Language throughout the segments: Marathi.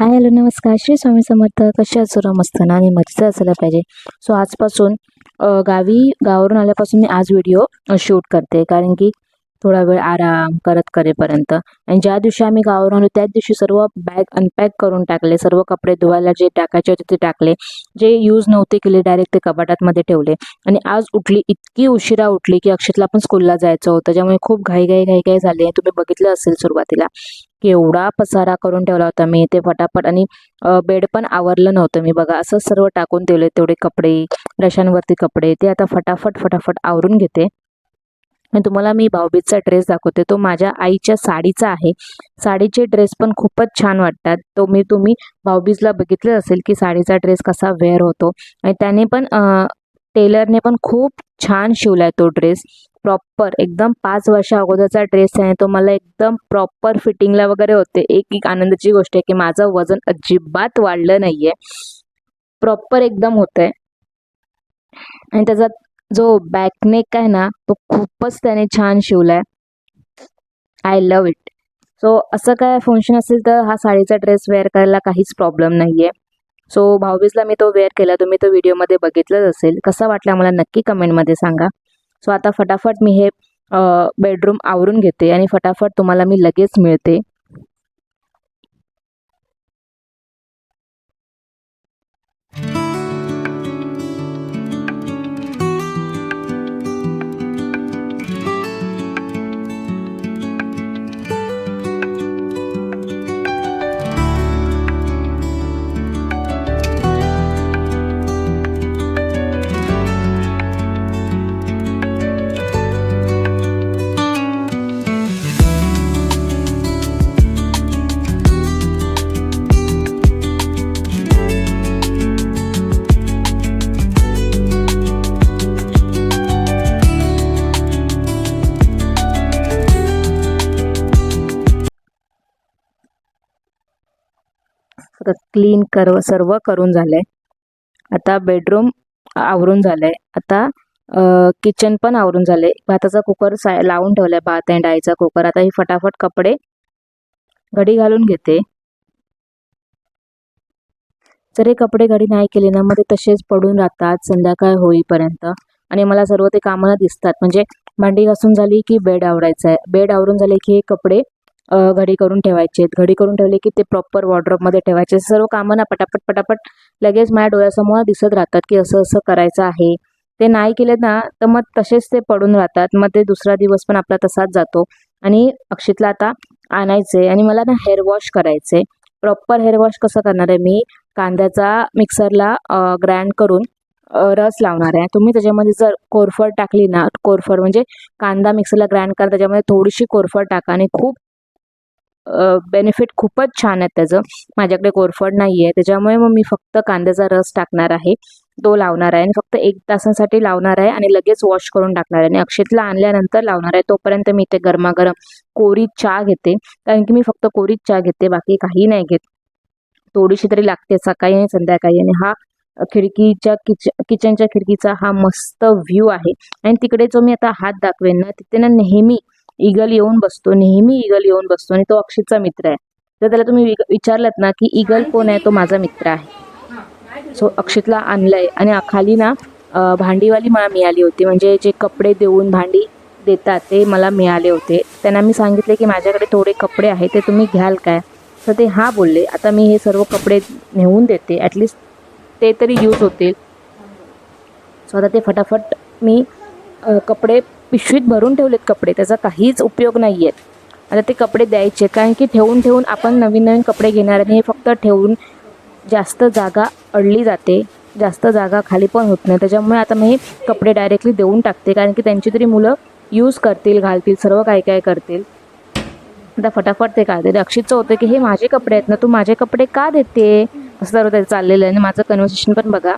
हाय हॅलो नमस्कार. श्री स्वामी समर्थ. कशा सुरा मस्त ना? आणि मजेचा असायला पाहिजे. सो आजपासून गावी गावावरून आल्यापासून मी आज व्हिडिओ शूट करते. कारण की थोडा वेळ आराम करत करेपर्यंत. आणि ज्या दिवशी आम्ही गावावर आलो त्याच दिवशी सर्व बॅग अनपॅक करून टाकले. सर्व कपडे धुवायला जे टाकायचे होते ते टाकले. जे यूज नव्हते केले डायरेक्ट ते कपाटातमध्ये ठेवले. आणि आज उठली इतकी उशिरा उठली की अक्षतला पण स्कूलला जायचं होतं. ज्यामुळे खूप घाई घाई घाई घाई झाली तुम्ही बघितलं असेल सुरुवातीला की एवढा पसारा करून ठेवला होता मी. ते फटाफट आणि बेड पण आवरलं नव्हतं मी. बघा असं सर्व टाकून ठेवले. तेवढे कपडे रशांवरती कपडे. ते आता फटाफट फटाफट आवरून घेते. तुम्हाला मी भाऊबीजचा ड्रेस दाखवते. तो माझ्या आईच्या साडीचा आहे. साडीचे ड्रेस पण खूपच छान वाटतात. तो मी तुम्ही भाऊबीजला बघितलं असेल की साडीचा ड्रेस कसा वेअर होतो. आणि त्याने पण टेलरने पण खूप छान शिवलाय तो ड्रेस प्रॉपर एकदम पाच वर्षा अगोदरचा ड्रेस आहे. तो मला एकदम प्रॉपर फिटिंगला वगैरे होते. एक एक आनंदाची गोष्ट आहे की माझं वजन अजिबात वाढलं नाहीये. प्रॉपर एकदम होतंय. आणि त्याचा जो बॅकनेक आहे ना तो खूपच त्याने छान शिवलाय. आय लव इट सो असं काय फंक्शन असेल तर हा साडीचा ड्रेस वेअर करायला काहीच प्रॉब्लेम नाही आहे सो भाऊबीजला मी तो वेअर केला तुम्ही तो व्हिडिओमध्ये बघितलंच असेल. कसा वाटला मला नक्की कमेंटमध्ये सांगा. सो आता फटाफट मी हे बेडरूम आवरून घेते आणि फटाफट तुम्हाला मी लगेच मिळते. क्लीन कर सर्व करून झालंय. आता बेडरूम आवरून झालंय. आता किचन पण आवरून झालंय. भाताचा कुकर सा लावून ठेवलाय भात आणि डाळीचा कुकर आता ही फटाफट कपडे घडी घालून घेते. जर हे कपडे घडी नाही केले ना मग ते तसेच पडून राहतात संध्याकाळ होईपर्यंत. आणि मला सर्व ते कामाला दिसतात. म्हणजे भांडी घासून झाली की बेड आवरायचं आहे बेड आवरून झाले की हे कपडे घडी करून ठेवायचे घडी करून ठेवले की ते प्रॉपर वॉर्ड्रॉपमध्ये ठेवायचे. सर्व कामं ना पटापट पटापट लगेच माझ्या डोळ्यासमोर दिसत राहतात की असं असं करायचं आहे. ते नाही केलेत ना तर मग तसेच ते पडून राहतात. मग ते दुसरा दिवस पण आपला तसाच जातो. आणि अक्षितला आता आणायचे आणि मला ना हेअर वॉश करायचे प्रॉपर हेअर वॉश कसं करणार आहे मी? कांद्याचा मिक्सरला ग्राइंड करून रस लावणार आहे. तुम्ही त्याच्यामध्ये जर कोरफड टाकली ना कोरफड म्हणजे कांदा मिक्सरला ग्राइंड करा त्याच्यामध्ये थोडीशी कोरफड टाका. आणि खूप बेनिफिट खूपच छान आहे त्याचं. माझ्याकडे कोरफड नाही आहे त्याच्यामुळे मग मी फक्त कांद्याचा रस टाकणार आहे. तो लावणार आहे आणि फक्त एक तासासाठी लावणार आहे आणि लगेच वॉश करून टाकणार आहे. आणि अक्षतला आणल्यानंतर लावणार आहे. तोपर्यंत मी ते गरमागरम कोरी चहा घेते. कारण की मी फक्त कोरीच चहा घेते. बाकी काही नाही घेत. थोडीशी तरी लागते सकाळी आणि संध्याकाळी. आणि हा खिडकीच्या किच किचनच्या खिडकीचा हा मस्त व्ह्यू आहे. आणि तिकडे जो मी आता हात दाखवेन ना तिथे ना नेहमी इगल येऊन बसतो. नेहमी इगल येऊन बसतो आणि तो अक्षितचा मित्र आहे. तर त्याला तुम्ही विचारलात ना की इगल कोण आहे? तो माझा मित्र आहे. सो अक्षितला आणलंय आणि खाली ना भांडीवाली मला मिळाली होती. म्हणजे जे कपडे देऊन भांडी देतात ते मला मिळाले होते. त्यांना मी सांगितले की माझ्याकडे थोडे कपडे आहे ते तुम्ही घ्याल काय? तर ते हां बोलले आता मी हे सर्व कपडे नेऊन देते. ॲटलिस्ट ते तरी यूज होतील. सो आता ते फटाफट मी कपडे पिशवीत भरून ठेवलेत कपडे त्याचा काहीच उपयोग नाही आहेत आता ते कपडे द्यायचे कारण की ठेवून ठेवून आपण नवीन नवीन कपडे घेणार आणि हे फक्त ठेवून जास्त जागा अडली जाते जास्त जागा खाली पण होत नाही. त्याच्यामुळे आता मी हे कपडे डायरेक्टली देऊन टाकते कारण की त्यांची तरी मुलं यूज करतील घालतील सर्व काय काय करतील. आता फटाफट ते काढते. ते अक्षितचं होतं की हे माझे कपडे आहेत ना तू माझे कपडे का देते? असं सर्व त्याचं चाललेलं आहे. आणि माझं कन्व्हर्सेशन पण बघा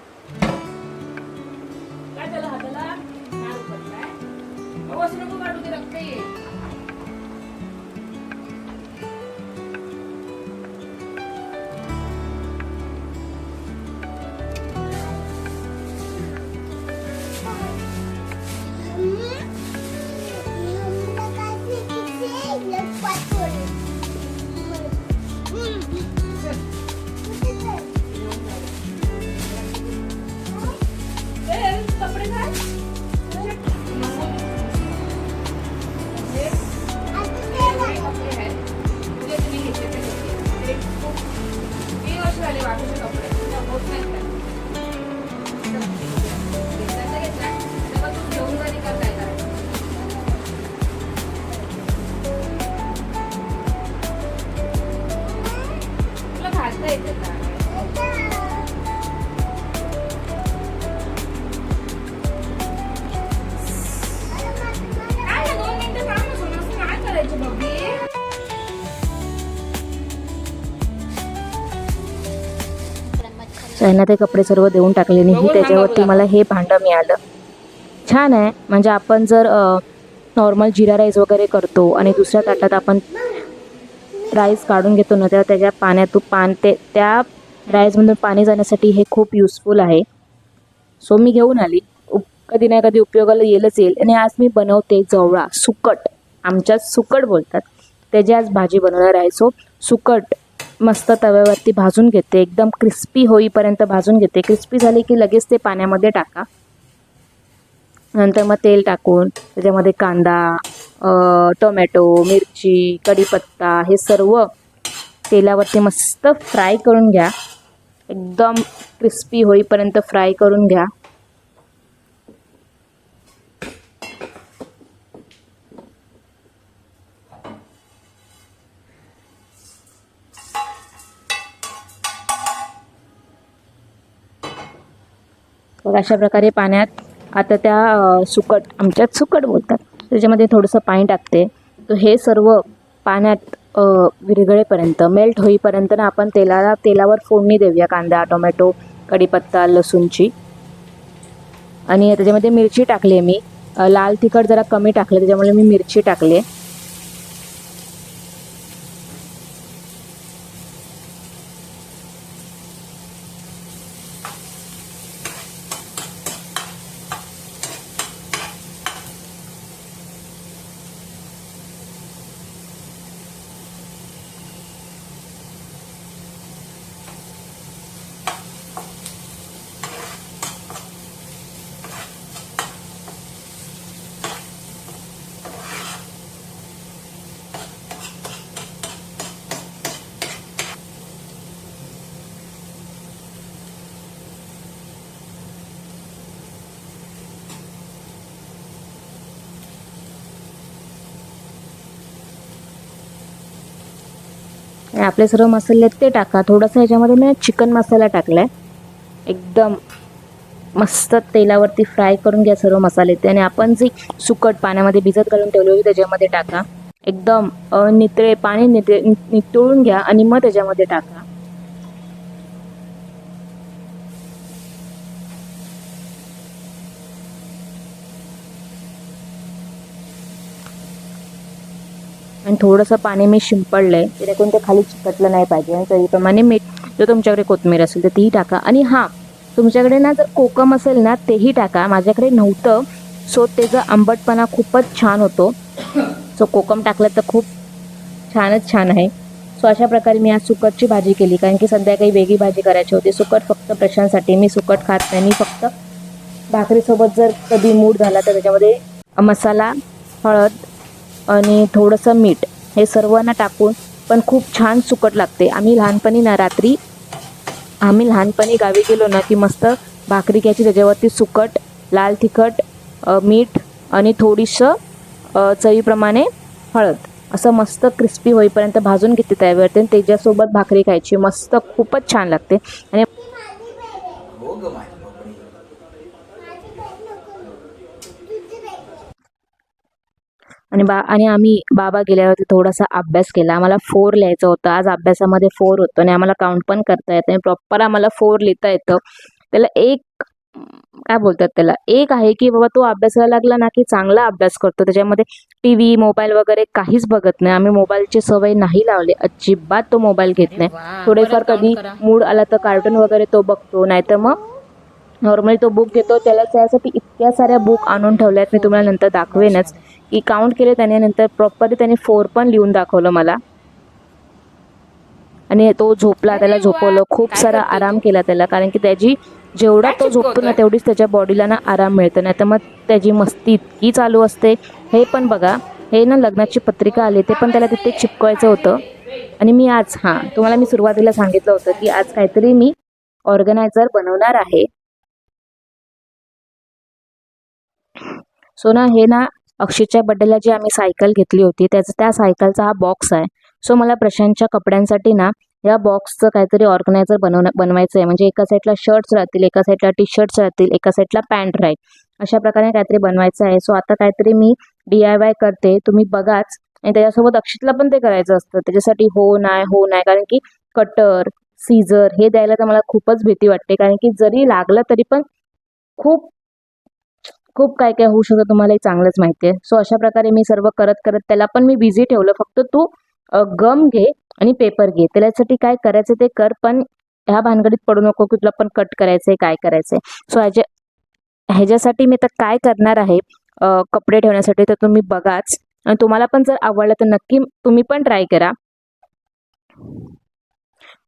त्यांना ते कपडे सर्व देऊन टाकले आणि ही त्याच्यावरती मला हे भांडं मिळालं. छान आहे. म्हणजे आपण जर नॉर्मल जिरा राईस वगैरे करतो आणि दुसऱ्या ताटात आपण राईस काढून घेतो ना तेव्हा त्याच्या पाण्यातून पान ते त्या राईसमधून पाणी जाण्यासाठी हे खूप युजफुल आहे. सो मी घेऊन आली. कधी ना कधी उपयोगाला येईलच येईल. आणि आज मी बनवते जवळा सुकट. आमच्यात सुकट बोलतात. त्याची आज भाजी बनवणार आहे. सो सुकट. मस्त तव्यावरती भाजून घेते. एकदम क्रिस्पी होईपर्यंत भाजून घेते. क्रिस्पी झाली की लगेच ते पाण्यामध्ये टाका. नंतर मग तेल टाकून त्याच्यामध्ये कांदा टोमॅटो मिरची कढीपत्ता हे सर्व तेलावरती मस्त फ्राय करून घ्या. एकदम क्रिस्पी होईपर्यंत फ्राय करून घ्या. मग अशा प्रकारे पाण्यात आता त्या सुकट आमच्यात सुकट बोलतात. त्याच्यामध्ये थोडंसं पाणी टाकते. तर हे सर्व पाण्यात विरघळेपर्यंत मेल्ट होईपर्यंत ना आपण तेलाला तेलावर फोडणी देऊया कांदा टोमॅटो कढीपत्ता लसूणची. आणि त्याच्यामध्ये मिरची टाकली आहे मी. लाल तिखट जरा कमी टाकलं त्याच्यामुळे मी मिरची टाकली आणि आपले सर्व मसाले आहेत ते टाका. थोडंसं ह्याच्यामध्ये मी चिकन मसाला टाकला आहे एकदम मस्त तेलावरती फ्राय करून घ्या सर्व मसाले ते. आणि आपण जे सुकट पाण्यामध्ये भिजत घालून ठेवले होती त्याच्यामध्ये टाका. एकदम नितळे पाणी नितळे नितळून घ्या आणि मग त्याच्यामध्ये टाका. आणि थोडंसं पाणी मी शिंपडलं आहे जेणेकरून ते खाली चिकटलं नाही पाहिजे. आणि त्याप्रमाणे मीठ जर तुमच्याकडे कोथमीर असेल तर तीही टाका. आणि हां तुमच्याकडे ना जर कोकम असेल ना तेही टाका. माझ्याकडे नव्हतं. सो त्याचा आंबटपणा खूपच छान होतो. सो कोकम टाकलं तर खूप छानच छान आहे. सो अशा प्रकारे मी आज सुकटची भाजी केली. कारण की संध्याकाळी वेगळी भाजी करायची होती. सुकट फक्त प्रशांसाठी मी सुकट खात नाही. मी फक्त भाकरीसोबत जर कधी मूड झाला तर त्याच्यामध्ये मसाला हळद आणि थोडंसं मीठ हे सर्वांना टाकून पण खूप छान सुकट लागते. आम्ही लहानपणी ना रात्री आम्ही लहानपणी गावी गेलो ना की मस्त भाकरी घ्यायची त्याच्यावरती सुकट लाल तिखट मीठ आणि थोडीसं चवीप्रमाणे हळद. असं मस्त क्रिस्पी होईपर्यंत भाजून घेते त्यावरती आणि त्याच्यासोबत भाकरी खायची. मस्त खूपच छान लागते. आणि हो ग माझी बबडी आणि बा आणि आम्ही बाबा गेल्यावरती थोडासा अभ्यास केला. आम्हाला फोर लिहायचं होतं. आज अभ्यासामध्ये फोर होतं आणि आम्हाला काउंट पण करता येतं आणि प्रॉपर आम्हाला फोर लिहिता येतं. त्याला एक काय बोलतात त्याला? एक आहे की बाबा तो अभ्यासाला लागला ना की चांगला अभ्यास करतो. त्याच्यामध्ये टी व्ही मोबाईल वगैरे काहीच बघत नाही. आम्ही मोबाईलची सवय नाही लावली. अजिबात तो मोबाईल घेत नाही. थोडेफार कधी मूड आला तर कार्टून वगैरे तो बघतो. नाहीतर मग नॉर्मली तो बुक घेतो. त्याला त्यासाठी इतक्या साऱ्या बुक आणून ठेवल्या आहेत मी तुम्हाला नंतर दाखवेनच. की काउंट केले त्याने नंतर प्रॉपरली त्याने फोर पण लिहून दाखवलं मला. आणि तो झोपला त्याला झोपवलं. खूप सारा आराम केला त्याला कारण की त्याची जेवढा तो झोपतो ना तेवढीच त्याच्या बॉडीला ना आराम मिळतो. नाही तर मग त्याची मस्ती इतकी चालू असते. हे पण बघा. हे ना लग्नाची पत्रिका आली ते पण त्याला तिथे चिपकवायचं होतं. आणि मी आज हां तुम्हाला मी सुरुवातीला सांगितलं होतं की आज काहीतरी मी ऑर्गनायझर बनवणार आहे. सो ना हे ना अक्षयच्या बड्डेला जी आम्ही सायकल घेतली होती त्याचा त्या सायकलचा हा बॉक्स आहे. सो मला प्रशांतच्या कपड्यांसाठी ना या बॉक्सचं काहीतरी ऑर्गनायझर बनवणं बनवायचं आहे म्हणजे एका साईडला शर्ट्स राहतील एका साईडला टी शर्ट्स राहतील एका साईडला पॅन्ट राहील अशा प्रकारे काहीतरी बनवायचं आहे. सो आता काहीतरी मी डी आय वाय करते. तुम्ही बघाच. आणि त्याच्यासोबत अक्षितला पण ते करायचं असतं. त्याच्यासाठी हो नाही हो नाही. कारण की कटर सीझर हे द्यायला तर मला खूपच भीती वाटते. कारण की जरी लागलं तरी पण खूप खूप काय काय होऊ शकतं तुम्हाला हे चांगलंच माहिती आहे. सो अशा प्रकारे मी सर्व करत करत त्याला पण मी बिझी ठेवलं. फक्त तू गम घे आणि पेपर घे. त्याच्यासाठी काय करायचं ते कर पण ह्या भानगडीत पडू नको की तुला पण कट करायचंय काय करायचंय. सो ह्याच्या ह्याच्यासाठी मी आता काय करणार आहे कपडे ठेवण्यासाठी तर तुम्ही बघाच. आणि तुम्हाला पण जर आवडलं तर नक्की तुम्ही पण ट्राय करा.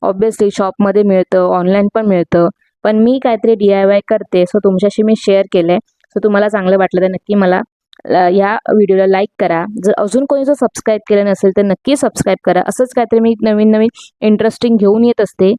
ऑब्विसली शॉपमध्ये मिळतं ऑनलाईन पण मिळतं. पण मी काहीतरी डी आय वाय करते. सो तुमच्याशी मी शेअर केलं आहे सो तुम्हाला चांगलं वाटलं तर नक्की मला ह्या या व्हिडिओला लाईक करा. जर अजून कोणी जर सबस्क्राईब केलं नसेल तर नक्की सबस्क्राईब करा. असंच काहीतरी मी नवीन नवीन इंटरेस्टिंग घेऊन येत असते.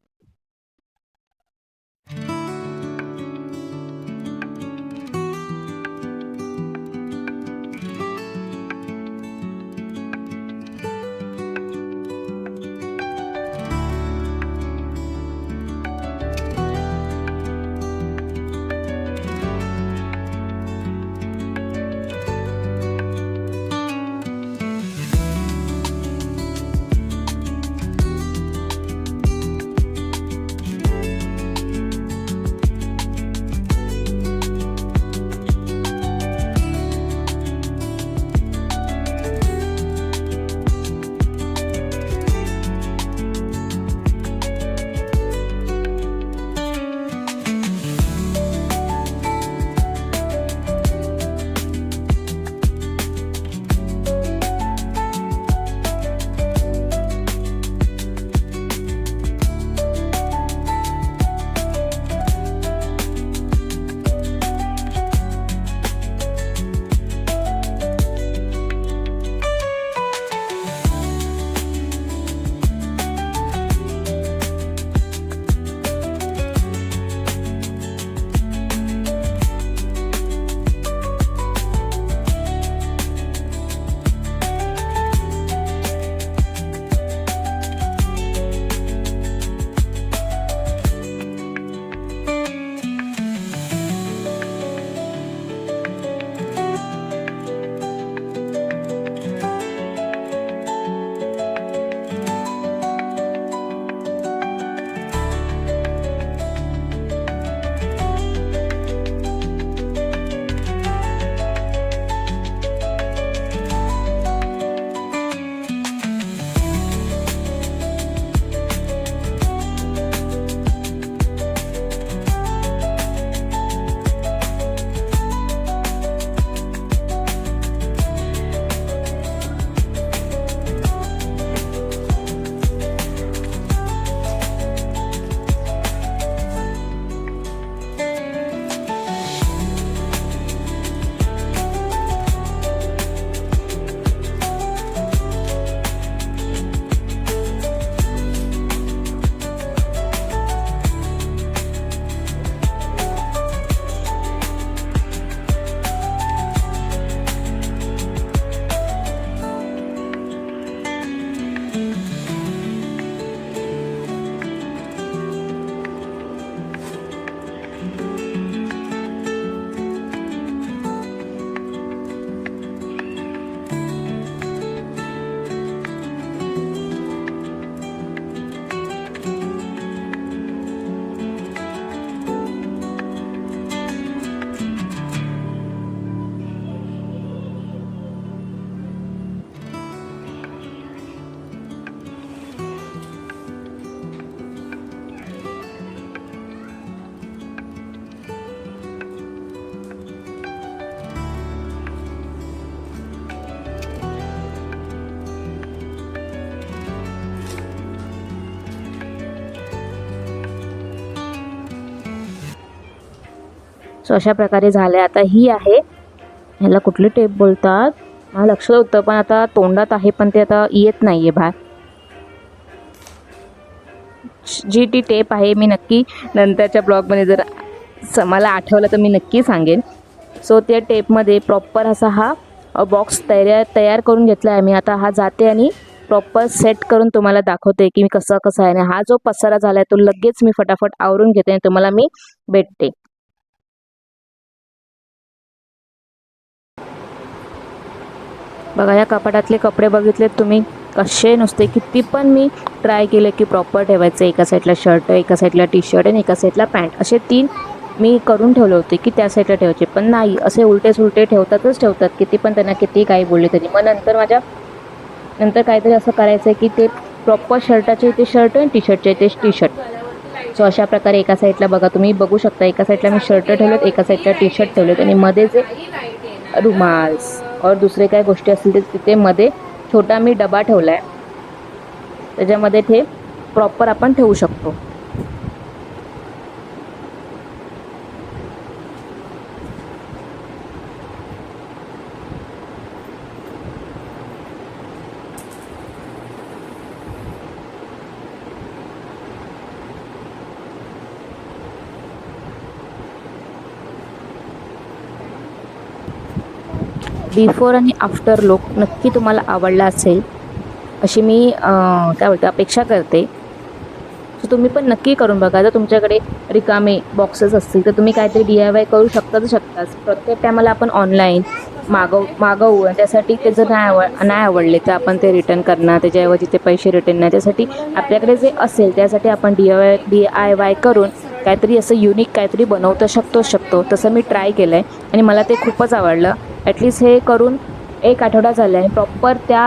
सो अशा प्रकारे झालं आता ही आहे. ह्याला कुठली टेप बोलतात? मला लक्षात होतं पण आता तोंडात आहे पण ते आता येत नाही आहे बाहेर. जी टी टेप आहे मी नक्की नंतरच्या ब्लॉगमध्ये जर स मला आठवलं तर मी नक्की सांगेन. सो त्या टेपमध्ये प्रॉपर असा हा बॉक्स तयार तयार करून घेतला आहे मी आता हा जाते आणि प्रॉपर सेट करून तुम्हाला दाखवते की मी कसा कसा आहे. आणि हा जो पसारा झाला आहे तो लगेच मी फटाफट आवरून घेते आणि तुम्हाला मी भेटते. बघा या कपाटातले कपडे बघितलेत तुम्ही कसे नुसते किती पण मी ट्राय केलं की प्रॉपर ठेवायचं. एका साईडला शर्ट एका साईडला टी शर्ट आणि एका साईडला पॅन्ट असे तीन मी करून ठेवले होते की त्या साईडला ठेवायचे. पण नाही असे उलटे सुलटे ठेवतातच ठेवतात. किती पण त्यांना किती काही बोलले तरी. मग नंतर माझ्या नंतर काहीतरी असं करायचं आहे की ते प्रॉपर शर्टाचे इथे शर्ट आणि टी शर्टचे इथे टी शर्ट सो अशा प्रकारे एका साईडला बघा तुम्ही बघू शकता. एका साईडला मी शर्ट ठेवलेत एका साईडला टी शर्ट ठेवलेत. आणि मध्ये जे रुमाल्स और दुसरे काय गोष्टी असतील ते तिथे मध्ये छोटा मी डबा ठेवला आहे त्याच्यामध्ये ते प्रॉपर आपण ठेवू शकतो. बिफोर आणि आफ्टर लुक नक्की तुम्हाला आवडला असेल अशी मी काय बोलते अपेक्षा करते. सो तुम्ही पण नक्की करून बघा. जर तुमच्याकडे रिकामे बॉक्सेस असतील तर तुम्ही काहीतरी डी आय वाय करू शकताच शकताच. प्रत्येक टायमाला आपण ऑनलाईन मागव मागवू. आणि त्यासाठी ते जर नाही आवड नाही आवडले तर आपण ते रिटर्न करणार. त्याच्याऐवजी ते पैसे रिटर्न नाही. त्यासाठी आपल्याकडे जे असेल त्यासाठी आपण D I Y D I Y करून काहीतरी असं युनिक काहीतरी बनवतं शकतो शकतो. तसं मी ट्राय केलं आहे आणि मला ते खूपच आवडलं. ॲटलिस्ट हे करून एक आठवडा झाला आहे. प्रॉपर त्या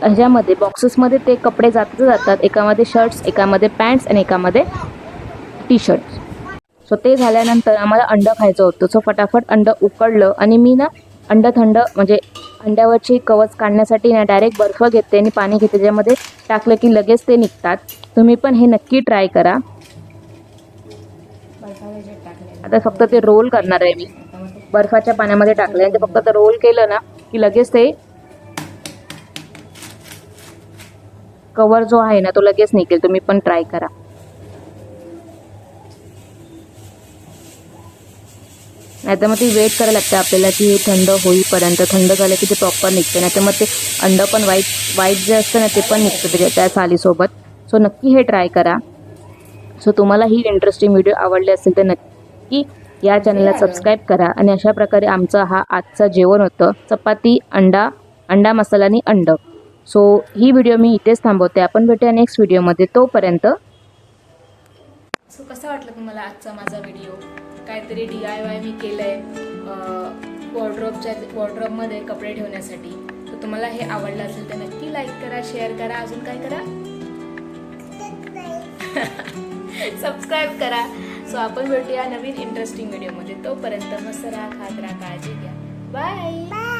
ह्याच्यामध्ये बॉक्सेसमध्ये ते कपडे जात जातात. एकामध्ये शर्ट्स एकामध्ये पॅन्ट्स आणि एकामध्ये टी शर्ट्स सो ते झाल्यानंतर आम्हाला अंडं खायचं होतं. सो फटाफट अंडं उकडलं आणि मी ना अंडं थंड म्हणजे अंड्यावरची कवच काढण्यासाठी ना डायरेक्ट बर्फ घेते आणि पाणी घेते. ज्यामध्ये टाकलं की लगेच ते निघतात. तुम्ही पण हे नक्की ट्राय करा. आता फक्त ते रोल करणार आहे मी. बर्फाच्या पाण्यामध्ये टाकले आणि ते फक्त रोल केलं ना की लगेच ते कवर जो आहे ना तो लगेच निघेल. तुम्ही पण ट्राय करा. नाहीतर मग ती वेट करायला लागते आपल्याला की हे थंड होईपर्यंत. थंड झालं की ते प्रॉपर निघते. नाहीतर मग ते अंड पण वाईट वाईट जे असतं ना ते पण निघतं त्याच्या त्या सालीसोबत. सो नक्की हे ट्राय करा. सो तुम्हाला ही इंटरेस्टिंग व्हिडिओ आवडले असेल तर नक्की या चॅनलला सबस्क्राईब करा. आणि अशा प्रकारे आमचा हा आजचा जेवण होतं. चपाती अंडा अंडा मसाला आणि अंड. सो ही व्हिडिओ मी इथेच थांबवते. आपण भेटूया नेक्स्ट व्हिडिओमध्ये तोपर्यंत सो कसा वाटला तुम्हाला आजचा माझा व्हिडिओ काहीतरी डी आय वाय मी केलं आहे वॉर्ड्रॉपच्या वॉर्ड्रॉपमध्ये कपडे ठेवण्यासाठी. तर तुम्हाला हे आवडलं असेल तर नक्की लाईक करा शेअर करा. अजून काय करा? सबस्क्राईब करा. सो आपण भेटूया नवीन इंटरेस्टिंग व्हिडिओमध्ये तोपर्यंत मस्त राहा खात राहा काळजी घ्या. बाय